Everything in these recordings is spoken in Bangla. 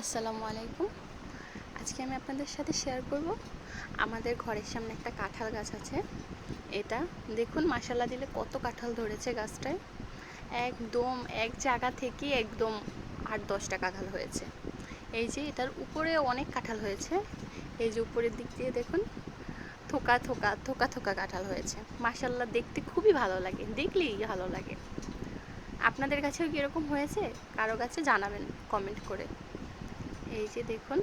আসসালামু আলাইকুম। আজকে আমি আপনাদের সাথে শেয়ার করব। আমাদের ঘরের সামনে একটা কাঁঠাল গাছ আছে। এটা দেখুন মাসাল্লা দিলে কত কাঁঠাল ধরেছে গাছটায়। একদম এক জায়গা থেকে একদম আট দশটা কাঁঠাল হয়েছে। এই যে এটার উপরে অনেক কাঁঠাল হয়েছে। এই যে উপরের দিক দিয়ে দেখুন, থোকা থোকা থোকা থোকা কাঁঠাল হয়েছে। মাসাল্লাহ দেখতে খুবই ভালো লাগে, দেখলেই ভালো লাগে। আপনাদের কাছেও কীরকম হয়েছে? কারও কাছে জানাবেন কমেন্ট করে। এই যে দেখুন,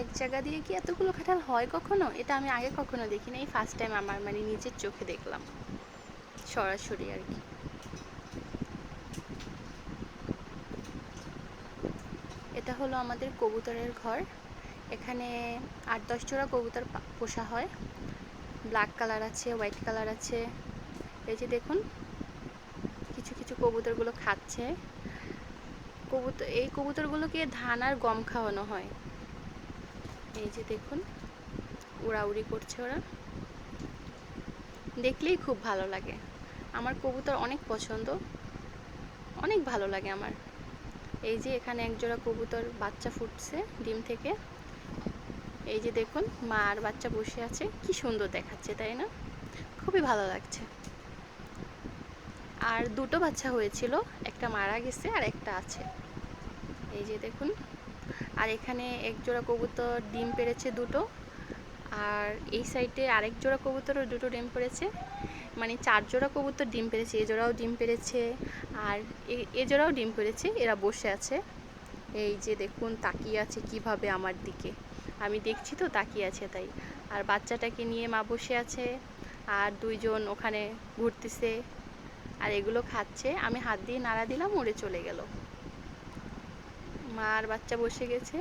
এক জায়গা দিয়ে কি এতগুলো কাঁঠাল হয় কখনো? এটা আমি আগে কখনো দেখিনি, এই ফার্স্ট টাইম আমার মানে নিজের চোখে দেখলাম, সরাসরি আর কি। এটা হলো আমাদের কবুতরের ঘর, এখানে আট দশ জোড়া কবুতর পোষা হয় ব্ল্যাক কালার আছে হোয়াইট কালার আছে, এই যে দেখুন, কিছু কিছু কবুতরগুলো খাচ্ছে। কবুতর, এই কবুতরগুলোকে ধান আর গম খাওয়ানো হয়। এই যে দেখুন, উড়াউড়ি করছে ওরা। দেখলেই খুব ভালো লাগে। আমার কবুতর অনেক পছন্দ। অনেক ভালো লাগে আমার। এই যে এখানে একজোড়া কবুতর বাচ্চা ফুটছে ডিম থেকে। এই যে দেখুন, মা আর বাচ্চা বসে আছে। কি সুন্দর দেখাচ্ছে, তাই না? খুবই ভালো লাগছে। আর দুটো বাচ্চা হয়েছিল, একটা মারা গেছে আর একটা আছে। এই যে দেখুন। আর এখানে এক জোড়া কবুতর ডিম পেড়েছে দুটো। আর এই সাইডে আরেক জোড়া কবুতরও দুটো ডিম পেড়েছে। মানে চার জোড়া কবুতর ডিম পেড়েছে, এ জোড়াও ডিম পেড়েছে। আর এ- জোড়াও ডিম পেড়েছে, এরা বসে আছে। এই যে দেখুন, তাকিয়ে আছে কীভাবে আমার দিকে। আমি দেখছি তো তাকিয়ে আছে তাই। আর বাচ্চাটাকে নিয়ে মা বসে আছে। আর দুইজন ওখানে ঘুরতেছে। আর এগুলো খাচ্ছে। আমি হাত দিয়ে নাড়া দিলাম উড়ে চলে গেল। মা আর বাচ্চা বসে গেছে।